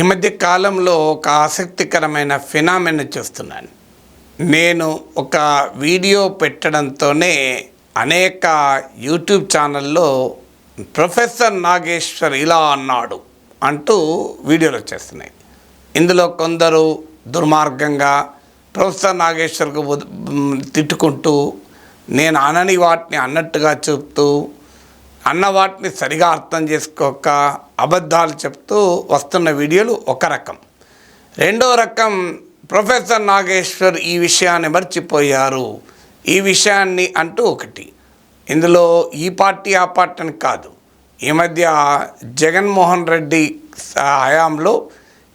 ఈ మధ్య కాలంలో ఒక ఆసక్తికరమైన ఫినామిన చూస్తున్నాను. నేను ఒక వీడియో పెట్టడంతోనే అనేక యూట్యూబ్ ఛానల్లో ప్రొఫెసర్ నాగేశ్వర్ ఇలా అన్నాడు అంటూ వీడియోలు వచ్చేస్తున్నాయి. ఇందులో కొందరు దుర్మార్గంగా ప్రొఫెసర్ నాగేశ్వర్కు తిట్టుకుంటూ నేను అనని వాటిని అన్నట్టుగా చెప్తూ అన్న వాటిని సరిగా అర్థం చేసుకోక అబద్ధాలు చెప్తూ వస్తున్న వీడియోలు ఒక రకం. రెండో రకం ప్రొఫెసర్ నాగేశ్వర్ ఈ విషయాన్ని మర్చిపోయారు. ఈ విషయాన్ని అంటూ ఒకటి. ఇందులో ఈ పార్టీ ఆ పార్టీ అని కాదు. ఈ మధ్య జగన్మోహన్ రెడ్డి హయాంలో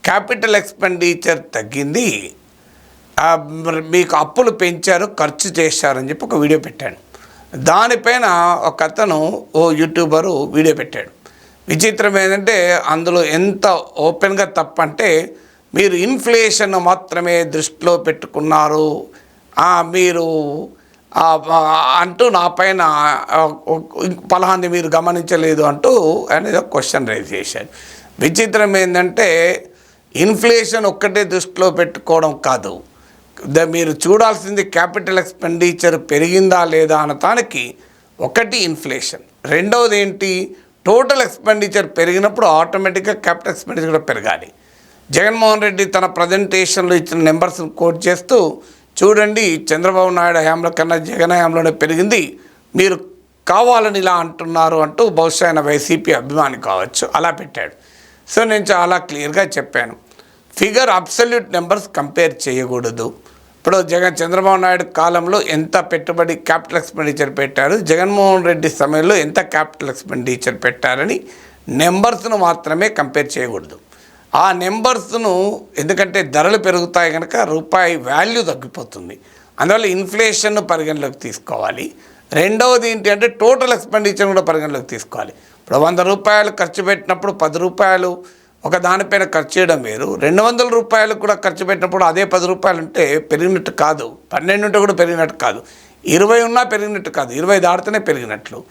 క్యాపిటల్ ఎక్స్పెండిచర్ తగ్గింది. మీకు అప్పులు పెంచారు ఖర్చు చేశారని చెప్పి ఒక వీడియో పెట్టాను. దానిపైన ఒక అతను ఓ యూట్యూబరు వీడియో పెట్టాడు. విచిత్రం ఏంటంటే అందులో ఎంత ఓపెన్గా తప్పంటే మీరు ఇన్ఫ్లేషన్ మాత్రమే దృష్టిలో పెట్టుకున్నారు. మీరు అంటూ నా పైన ఫలాన్ని పలహాన్ని మీరు గమనించలేదు అంటూ అనేది ఒక క్వశ్చన్ రైజ్ చేశాడు. విచిత్రం ఏంటంటే ఇన్ఫ్లేషన్ ఒక్కటే దృష్టిలో పెట్టుకోవడం కాదు. మీరు చూడాల్సింది క్యాపిటల్ ఎక్స్పెండిచర్ పెరిగిందా లేదా అన్న దానికి ఒకటి ఇన్ఫ్లేషన్. రెండవది ఏంటి? టోటల్ ఎక్స్పెండిచర్ పెరిగినప్పుడు ఆటోమేటిక్గా క్యాపిటల్ ఎక్స్పెండిచర్ కూడా పెరగాలి. జగన్మోహన్ రెడ్డి తన ప్రజెంటేషన్లో ఇచ్చిన నెంబర్స్ని కోట్ చేస్తూ చూడండి చంద్రబాబు నాయుడు హయాంలో కన్నా జగన్ హయాంలోనే పెరిగింది. మీరు కావాలని ఇలా అంటున్నారు అంటూ బహుశా ఆయన వైసీపీ అభిమాని కావచ్చు. అలా పెట్టాడు. సో నేను చాలా క్లియర్గా చెప్పాను. ఫిగర్ అబ్సల్యూట్ నెంబర్స్ కంపేర్ చేయకూడదు. ఇప్పుడు జగన్ చంద్రబాబు నాయుడు కాలంలో ఎంత పెట్టుబడి క్యాపిటల్ ఎక్స్పెండిచర్ పెట్టారు జగన్మోహన్ రెడ్డి సమయంలో ఎంత క్యాపిటల్ ఎక్స్పెండిచర్ పెట్టారని నెంబర్స్ను మాత్రమే కంపేర్ చేయకూడదు. ఆ నెంబర్స్ను ఎందుకంటే ధరలు పెరుగుతాయి కనుక రూపాయి వాల్యూ తగ్గిపోతుంది. అందువల్ల ఇన్ఫ్లేషన్ను పరిగణలోకి తీసుకోవాలి. రెండవది ఏంటి అంటే టోటల్ ఎక్స్పెండిచర్ కూడా పరిగణలోకి తీసుకోవాలి. ఇప్పుడు వంద రూపాయలు ఖర్చు పెట్టినప్పుడు పది రూపాయలు ఒక దానిపైన ఖర్చు చేయడం వేరు. రెండు వందల రూపాయలు కూడా ఖర్చు పెట్టినప్పుడు అదే పది రూపాయలు ఉంటే పెరిగినట్టు కాదు. పన్నెండు ఉంటే కూడా పెరిగినట్టు కాదు. ఇరవై ఉన్నా పెరిగినట్టు కాదు. ఇరవై దాటితేనే పెరిగినట్లు.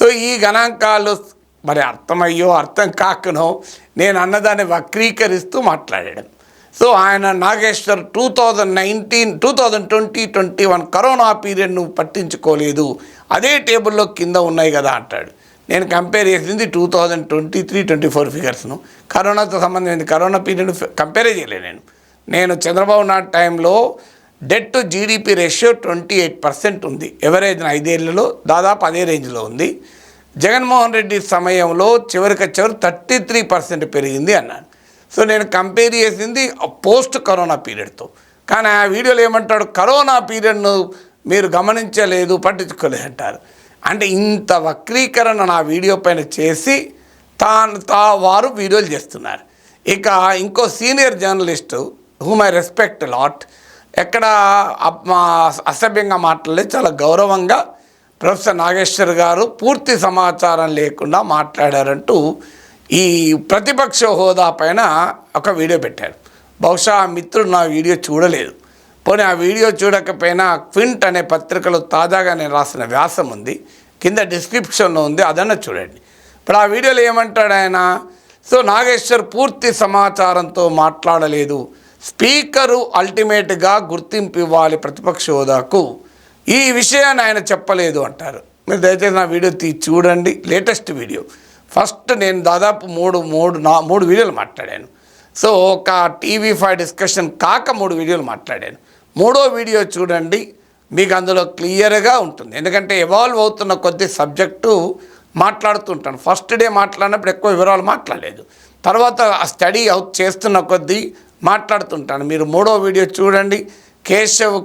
సో ఈ గణాంకాలు మరి అర్థమయ్యో అర్థం కాకనో నేను అన్నదాన్ని వక్రీకరిస్తూ మాట్లాడాడు సో ఆయన Nageshwar two thousand nineteen two thousand twenty twenty one corona పీరియడ్ను పట్టించుకోలేదు. అదే టేబుల్లో కింద ఉన్నాయి కదా అంటాడు. నేను కంపేర్ చేసింది two thousand twenty three twenty four ఫిగర్స్ను కరోనాతో సంబంధించింది కరోనా పీరియడ్ కంపేరే చేయలేదు నేను. నేను చంద్రబాబు నాయుడు టైంలో debt to GDP ratio twenty eight percent ఉంది. ఎవరేజ్ ఐదేళ్ళలో దాదాపు అదే రేంజ్లో ఉంది. జగన్మోహన్ రెడ్డి సమయంలో చివరికి చివరి థర్టీ త్రీ పర్సెంట్ పెరిగింది అన్నాను సో నేను కంపేర్ చేసింది పోస్ట్ కరోనా పీరియడ్తో. కానీ ఆ వీడియోలో ఏమంటాడు? కరోనా పీరియడ్ను మీరు గమనించలేదు పట్టించుకోలేదు అంటారు. అంటే ఇంత వక్రీకరణ నా వీడియో పైన చేసి తాను తా వారు వీడియోలు చేస్తున్నారు. ఇక ఇంకో senior journalist whom I respect lot ఎక్కడ మా అసభ్యంగా మాట్లాడలేదు చాలా గౌరవంగా ప్రొఫెసర్ నాగేశ్వర్ గారు పూర్తి సమాచారం లేకుండా మాట్లాడారంటూ ఈ ప్రతిపక్ష హోదా పైన ఒక వీడియో పెట్టారు. బహుశా ఆ మిత్రుడు నా వీడియో చూడలేదు. పోనీ ఆ వీడియో చూడకపోయినా క్వింట్ అనే పత్రికలో తాజాగా నేను రాసిన వ్యాసం ఉంది. కింద డిస్క్రిప్షన్లో ఉంది అదన్న చూడండి. ఇప్పుడు ఆ వీడియోలో ఏమంటాడు ఆయన? సో నాగేశ్వర్ పూర్తి సమాచారంతో మాట్లాడలేదు. స్పీకరు అల్టిమేట్గా గుర్తింపు ఇవ్వాలి ప్రతిపక్ష హోదాకు. ఈ విషయాన్ని ఆయన చెప్పలేదు అంటారు. మీరు దయచేసి నా వీడియో తీ చూడండి. Latest video. ఫస్ట్ నేను దాదాపు మూడు మూడు నా మూడు వీడియోలు మాట్లాడాను. సో ఒక టీవీ ఫైవ్ డిస్కషన్ కాక మూడు వీడియోలు మాట్లాడాను. మూడో వీడియో చూడండి. మీకు అందులో క్లియర్గా ఉంటుంది. ఎందుకంటే ఎవాల్వ్ అవుతున్న కొద్ది సబ్జెక్టు మాట్లాడుతుంటాను. ఫస్ట్ డే మాట్లాడినప్పుడు ఎక్కువ వివరాలు మాట్లాడలేదు. తర్వాత ఆ స్టడీ అవుట్ చేస్తున్న కొద్దీ మాట్లాడుతుంటాను. మీరు మూడో వీడియో చూడండి. కేశవ్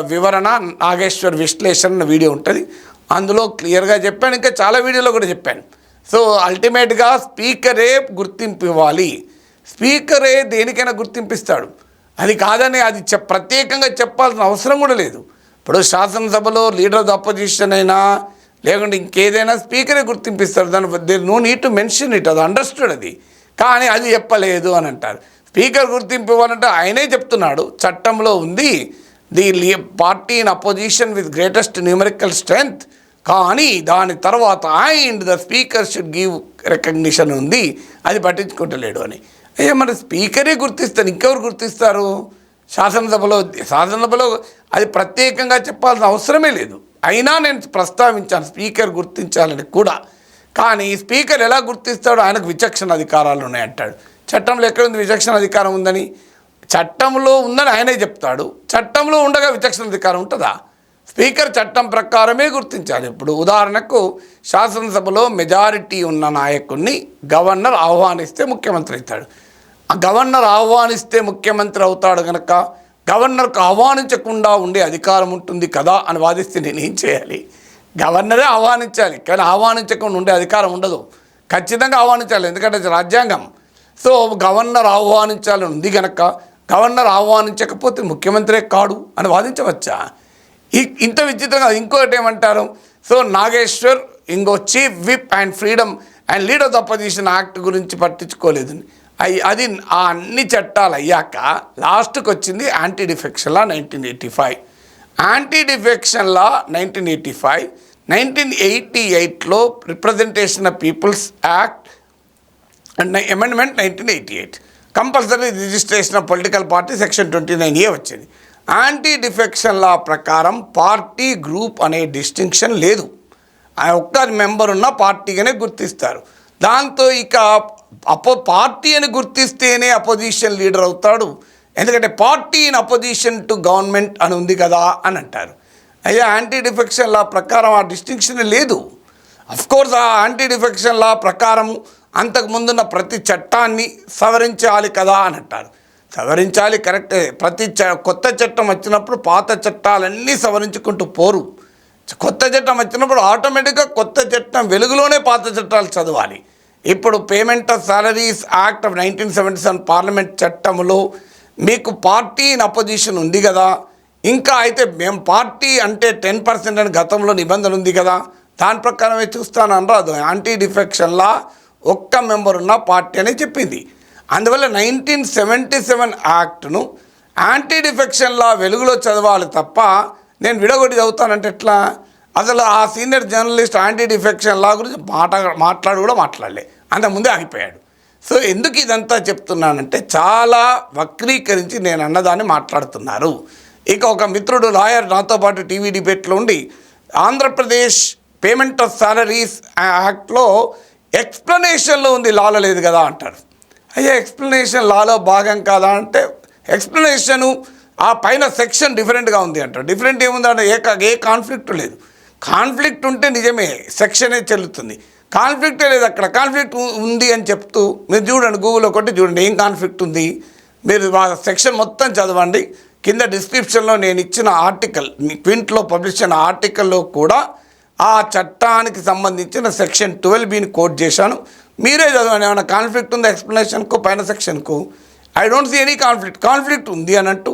వివరణ నాగేశ్వర్ విశ్లేషణ వీడియో ఉంటుంది. అందులో క్లియర్గా చెప్పాను. ఇంకా చాలా వీడియోలో కూడా చెప్పాను. సో అల్టిమేట్గా స్పీకరే గుర్తింపు ఇవ్వాలి. స్పీకరే దేనికైనా గుర్తింపిస్తాడు అది కాదని అది చె ప్రత్యేకంగా చెప్పాల్సిన అవసరం కూడా లేదు. ఇప్పుడు శాసనసభలో లీడర్ ఆఫ్ అపోజిషన్ అయినా లేకుంటే ఇంకేదైనా స్పీకరే గుర్తింపిస్తారు. దాని no need to mention it అది అండర్స్టూడ్ అది. కానీ అది చెప్పలేదు అని అంటారు. స్పీకర్ గుర్తింపు ఇవ్వాలంటే ఆయనే చెప్తున్నాడు. చట్టంలో ఉంది. The party in opposition with greatest numerical strength కానీ దాని తర్వాత and the speaker should give recognition ఉంది. అది పట్టించుకుంటలేడు అని. అయ్యా మరి స్పీకరే గుర్తిస్తాను ఇంకెవరు గుర్తిస్తారు? శాసనసభలో శాసనసభలో అది ప్రత్యేకంగా చెప్పాల్సిన అవసరమే లేదు. అయినా నేను ప్రస్తావించాను స్పీకర్ గుర్తించాలని కూడా. కానీ స్పీకర్ ఎలా గుర్తిస్తాడో ఆయనకు విచక్షణ అధికారాలు ఉన్నాయంటాడు. చట్టంలో ఎక్కడుంది విచక్షణ అధికారం ఉందని? చట్టంలో ఉందని ఆయనే చెప్తాడు. చట్టంలో ఉండగా విచక్షణ అధికారం ఉంటుందా? స్పీకర్ చట్టం ప్రకారమే గుర్తించాలి. ఇప్పుడు ఉదాహరణకు శాసనసభలో మెజారిటీ ఉన్న నాయకుడిని గవర్నర్ ఆహ్వానిస్తే ముఖ్యమంత్రి అవుతాడు. ఆ గవర్నర్ ఆహ్వానిస్తే ముఖ్యమంత్రి అవుతాడు కనుక గవర్నర్కు ఆహ్వానించకుండా ఉండే అధికారం ఉంటుంది కదా అని వాదిస్తే నేను ఏం చేయాలి? గవర్నరే ఆహ్వానించాలి. కానీ ఆహ్వానించకుండా ఉండే అధికారం ఉండదు. ఖచ్చితంగా ఆహ్వానించాలి. ఎందుకంటే రాజ్యాంగం. సో గవర్నర్ ఆహ్వానించాలని ఉంది కనుక గవర్నర్ ఆహ్వానించకపోతే ముఖ్యమంత్రే కాడు అని వాదించవచ్చా? ఇంత విచిత్రంగా ఇంకొకటి ఏమంటారు? సో నాగేశ్వర్ ఇంకో chief whip and freedom and leader of opposition act గురించి పట్టించుకోలేదు. అవి అది ఆ అన్ని చట్టాలు అయ్యాక లాస్ట్కి వచ్చింది anti defection law nineteen eighty five anti defection law nineteen eighty five nineteen eighty ఎయిట్లో representation of peoples act and amendment nineteen eighty eight compulsory registration of political party section twenty nine A వచ్చింది. Anti defection లా ప్రకారం party group అనే distinction లేదు. ఆ ఒక్క member ఉన్న పార్టీగానే గుర్తిస్తారు. దాంతో ఇక అపో పార్టీ అని గుర్తిస్తేనే అపోజిషన్ లీడర్ అవుతాడు. ఎందుకంటే party in opposition to government అని ఉంది కదా అని అంటారు. అయ్యా యాంటీ డిఫెక్షన్ లా ప్రకారం ఆ డిస్టింక్షన్ లేదు. కోర్స్ ఆ యాంటీ డిఫెక్షన్ లా ప్రకారం అంతకు ముందున్న ప్రతి చట్టాన్ని సవరించాలి కదా అని అంటారు. సవరించాలి కరెక్టే. ప్రతి చ కొత్త చట్టం వచ్చినప్పుడు పాత చట్టాలన్నీ సవరించుకుంటూ పోరు. కొత్త చట్టం వచ్చినప్పుడు ఆటోమేటిక్గా కొత్త చట్టం వెలుగులోనే పాత చట్టాలు చదవాలి. ఇప్పుడు payment of salaries act of nineteen seventy seven parliament చట్టంలో మీకు పార్టీ ఇన్ అపోజిషన్ ఉంది కదా. ఇంకా అయితే మేము పార్టీ అంటే టెన్ పర్సెంట్ అని గతంలో నిబంధన ఉంది కదా. దాని ప్రకారమే చూస్తాను అనరాదు యాంటీ డిఫెక్షన్లా ఒక్క మెంబర్ ఉన్న పార్టీ అని చెప్పింది. అందువల్ల నైన్టీన్ సెవెంటీ సెవెన్ యాక్ట్ను యాంటీ డిఫెక్షన్ లా వెలుగులో చదవాలి తప్ప నేను విడగొట్టి చదువుతానంటే ఎట్లా? అసలు ఆ senior journalist anti defection law గురించి మాట మాట్లాడు కూడా మాట్లాడలే. అంత ముందే ఆగిపోయాడు. సో ఎందుకు ఇదంతా చెప్తున్నానంటే చాలా వక్రీకరించి నేను అన్నదాన్ని మాట్లాడుతున్నారు. ఇక ఒక మిత్రుడు లాయర్ నాతో పాటు టీవీ డిబేట్లో ఉండి ఆంధ్రప్రదేశ్ పేమెంట్ ఆఫ్ సాలరీస్ యాక్ట్లో ఎక్స్ప్లెనేషన్లో ఉంది లాలో లేదు కదా అంటారు. అయ్యా ఎక్స్ప్లెనేషన్ లాలో భాగం కాదా అంటే ఎక్స్ప్లెనేషను ఆ పైన సెక్షన్ డిఫరెంట్గా ఉంది అంటారు. డిఫరెంట్ ఏముంది అంటే ఏ ఏ కాన్ఫ్లిక్ట్ లేదు. కాన్ఫ్లిక్ట్ ఉంటే నిజమే సెక్షనే చెల్లుతుంది. కాన్ఫ్లిక్టే లేదు అక్కడ. కాన్ఫ్లిక్ట్ ఉంది అని చెప్తూ మీరు చూడండి గూగుల్లో కొట్టి చూడండి ఏం కాన్ఫ్లిక్ట్ ఉంది? మీరు ఆ సెక్షన్ మొత్తం చదవండి. కింద డిస్క్రిప్షన్లో నేను ఇచ్చిన ఆర్టికల్ మీ క్వింట్లో పబ్లిష్ అయిన ఆర్టికల్లో కూడా ఆ చట్టానికి సంబంధించిన సెక్షన్ ట్వెల్వ్ బీని కోట్ చేశాను. మీరే చదవండి ఏమైనా కాన్ఫ్లిక్ట్ ఉందా ఎక్స్ప్లెనేషన్కు పైన సెక్షన్కు I don't see any conflict conflict ఉంది అని అంటూ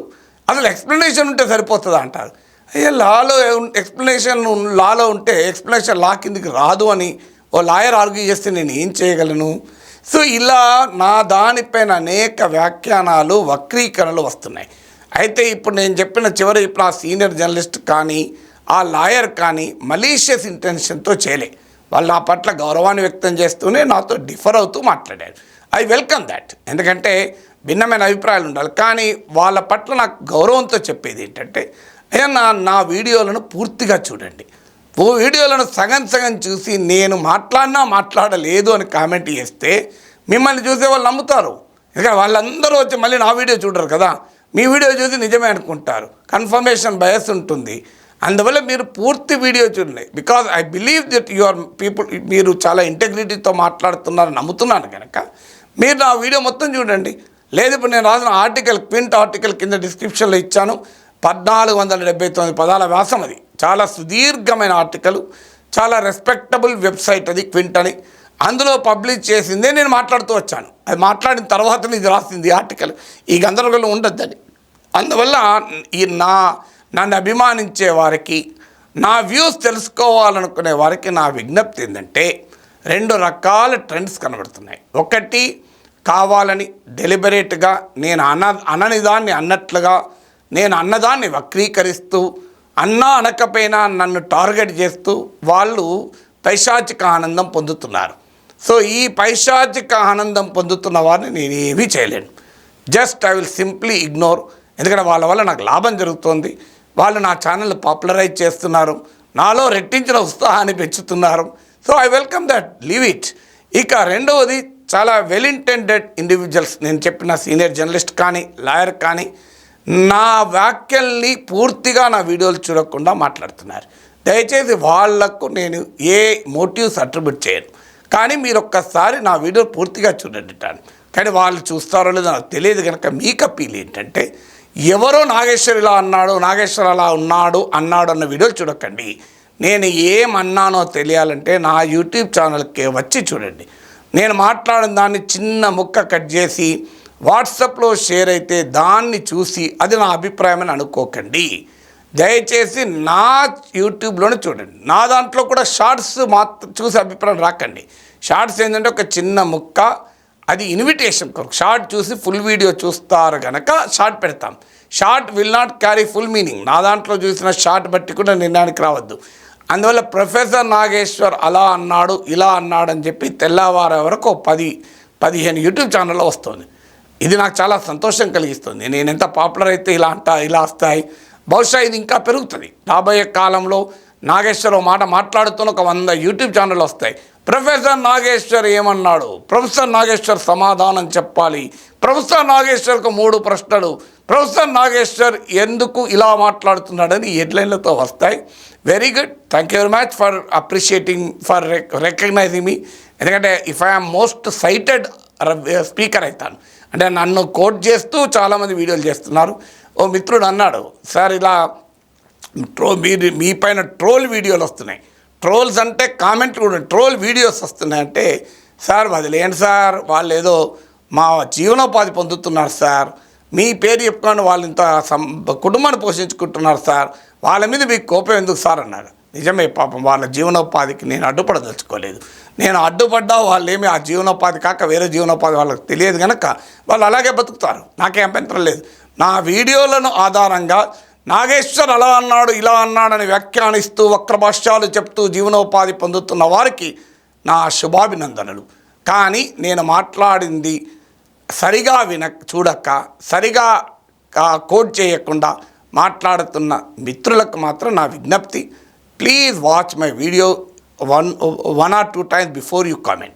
అసలు ఎక్స్ప్లెనేషన్ ఉంటే సరిపోతుందా అంటారు. అయ్యా లాలో ఎక్స్ప్లెనేషన్ లాలో ఉంటే ఎక్స్ప్లెనేషన్ లా కిందికి రాదు అని ఓ లాయర్ ఆర్గ్యూ చేస్తే నేను ఏం చేయగలను? సో ఇలా నా దానిపైన అనేక వ్యాఖ్యానాలు వక్రీకరణలు వస్తున్నాయి. అయితే ఇప్పుడు నేను చెప్పిన చివరి ఇప్పుడు ఆ సీనియర్ జర్నలిస్ట్ కానీ ఆ లాయర్ కానీ మలీషియస్ ఇంటెన్షన్తో చేయలే. వాళ్ళు నా పట్ల గౌరవాన్ని వ్యక్తం చేస్తూనే నాతో డిఫర్ అవుతూ మాట్లాడారు. ఐ వెల్కమ్ దాట్ ఎందుకంటే భిన్నమైన అభిప్రాయాలు ఉండాలి. కానీ వాళ్ళ పట్ల నాకు గౌరవంతో చెప్పేది ఏంటంటే అయ్యా నా నా వీడియోలను పూర్తిగా చూడండి. ఓ వీడియోలను సగం సగం చూసి నేను మాట్లాడినా మాట్లాడలేదు అని కామెంట్ చేస్తే మిమ్మల్ని చూసే వాళ్ళు నమ్ముతారు. ఎందుకంటే వాళ్ళందరూ వచ్చి మళ్ళీ నా వీడియో చూడరు కదా. మీ వీడియో చూసి నిజమే అనుకుంటారు. కన్ఫర్మేషన్ బయస్ ఉంటుంది. అందువల్ల మీరు పూర్తి వీడియో చూడండి. Because I believe that your people మీరు చాలా ఇంటెగ్రిటీతో మాట్లాడుతున్నారు నమ్ముతున్నాను కనుక మీరు నా వీడియో మొత్తం చూడండి. లేదు ఇప్పుడు నేను రాసిన ఆర్టికల్ క్వింట్ ఆర్టికల్ కింద డిస్క్రిప్షన్లో ఇచ్చాను. పద్నాలుగు వందల డెబ్బై తొమ్మిది పదాల వ్యాసం అది. చాలా సుదీర్ఘమైన ఆర్టికల్ చాలా రెస్పెక్టబుల్ వెబ్సైట్ అది క్వింట్ అని అందులో పబ్లిష్ చేసిందే నేను మాట్లాడుతూ వచ్చాను. అది మాట్లాడిన తర్వాత ఇది రాసింది ఆర్టికల్ ఈ గందరగోళం ఉండొద్దని అందువల్ల ఈ నా నన్ను అభిమానించే వారికి నా వ్యూస్ తెలుసుకోవాలనుకునే వారికి నా విజ్ఞప్తి ఏంటంటే రెండు రకాల ట్రెండ్స్ కనబడుతున్నాయి. ఒకటి కావాలని డెలిబరేట్గా నేను అన అననిదాన్ని అన్నట్లుగా నేను అన్నదాన్ని వక్రీకరిస్తూ అన్నా అనకపోయినా నన్ను టార్గెట్ చేస్తూ వాళ్ళు పైశాచిక ఆనందం పొందుతున్నారు. సో ఈ పైశాచిక ఆనందం పొందుతున్న వారిని నేను ఏమీ చేయలేను. Just I will simply ignore. ఎందుకంటే వాళ్ళ వల్ల నాకు లాభం జరుగుతోంది. వాళ్ళు నా ఛానల్ పాపులరైజ్ చేస్తున్నారు. నాలో రెట్టించిన ఉత్సాహాన్ని పెంచుతున్నారు. So I welcome that leave it ఇక రెండవది చాలా వెల్ ఇంటెండెడ్ ఇండివిజువల్స్ నేను చెప్పిన సీనియర్ జర్నలిస్ట్ కానీ లాయర్ కానీ నా వ్యాఖ్యల్ని పూర్తిగా నా వీడియోలు చూడకుండా మాట్లాడుతున్నారు. దయచేసి వాళ్ళకు నేను ఏ మోటివ్స్ అట్రిబ్యూట్ చేయను. కానీ మీరు ఒక్కసారి నా వీడియో పూర్తిగా చూడండి కానీ వాళ్ళు చూస్తారో లేదో నాకు తెలియదు కనుక మీకు అప్పీల్ ఏంటంటే ఎవరో నాగేశ్వర్ ఇలా అన్నాడు నాగేశ్వర్ అలా ఉన్నాడు అన్నాడు అన్న వీడియోలు చూడకండి. నేను ఏమన్నానో తెలియాలంటే నా యూట్యూబ్ ఛానల్కి వచ్చి చూడండి. నేను మాట్లాడిన దాన్ని చిన్న ముక్క కట్ చేసి వాట్సాప్లో షేర్ అయితే దాన్ని చూసి అది నా అభిప్రాయం అని అనుకోకండి. దయచేసి నా యూట్యూబ్లోనే చూడండి. నా దాంట్లో కూడా షార్ట్స్ మాత్రం చూసి అభిప్రాయం రాకండి. షార్ట్స్ ఏంటంటే ఒక చిన్న ముక్క అది ఇన్విటేషన్ కొరకు. షార్ట్ చూసి ఫుల్ వీడియో చూస్తారు కనుక షార్ట్ పెడతాం. Short will not carry full meaning నా దాంట్లో చూసిన షార్ట్ బట్టి కూడా నిర్ణయానికి రావద్దు. అందువల్ల ప్రొఫెసర్ నాగేశ్వర్ అలా అన్నాడు ఇలా అన్నాడు అని చెప్పి తెల్లవారే వరకు పది పదిహేను యూట్యూబ్ ఛానల్లో వస్తుంది. ఇది నాకు చాలా సంతోషం కలిగిస్తుంది. నేను ఎంత పాపులర్ అయితే ఇలా అంటా ఇలా వస్తాయి. బహుశా ఇది ఇంకా పెరుగుతుంది. రాబోయే కాలంలో నాగేశ్వర ఓ మాట మాట్లాడుతున్న ఒక వంద యూట్యూబ్ ఛానల్ వస్తాయి. ప్రొఫెసర్ నాగేశ్వర్ ఏమన్నాడు? ప్రొఫెసర్ నాగేశ్వర్ సమాధానం చెప్పాలి. ప్రొఫెసర్ నాగేశ్వర్కు మూడు ప్రశ్నలు. ప్రొఫెసర్ నాగేశ్వర్ ఎందుకు ఇలా మాట్లాడుతున్నాడని హెడ్లైన్లతో వస్తాయి. Very good thank you very much for appreciating for recognising మీ ఎందుకంటే if I'm most cited speaker అవుతాను. అంటే నన్ను కోట్ చేస్తూ చాలామంది వీడియోలు చేస్తున్నారు. ఓ మిత్రుడు అన్నాడు సార్ ఇలా ట్రో మీరు మీ పైన ట్రోల్ వీడియోలు వస్తున్నాయి. ట్రోల్స్ అంటే కామెంట్ కూడా ట్రోల్ వీడియోస్ వస్తున్నాయి అంటే సార్ వదిలేండి సార్ వాళ్ళు ఏదో మా జీవనోపాధి పొందుతున్నారు సార్. మీ పేరు చెప్పుకొని వాళ్ళు ఇంత సం కుటుంబాన్ని పోషించుకుంటున్నారు సార్. వాళ్ళ మీద మీకు కోపం ఎందుకు సార్? అన్నాడు. నిజమే పాపం వాళ్ళ జీవనోపాధికి నేను అడ్డుపడదలుచుకోలేదు. నేను అడ్డుపడ్డా వాళ్ళు ఏమి ఆ జీవనోపాధి కాక వేరే జీవనోపాధి వాళ్ళకి తెలియదు కనుక వాళ్ళు అలాగే బతుకుతారు. నాకేం పెంచడం లేదు. నా వీడియోలను ఆధారంగా నాగేశ్వర్ అలా అన్నాడు ఇలా అన్నాడని వ్యాఖ్యానిస్తూ వక్రభాష్యాలు చెప్తూ జీవనోపాధి పొందుతున్న వారికి నా శుభాభినందనలు. కానీ నేను మాట్లాడింది సరిగా విన చూడక సరిగా కోడ్ చేయకుండా మాట్లాడుతున్న మిత్రులకు మాత్రం నా విజ్ఞప్తి. Please watch my video one one or two times before you comment.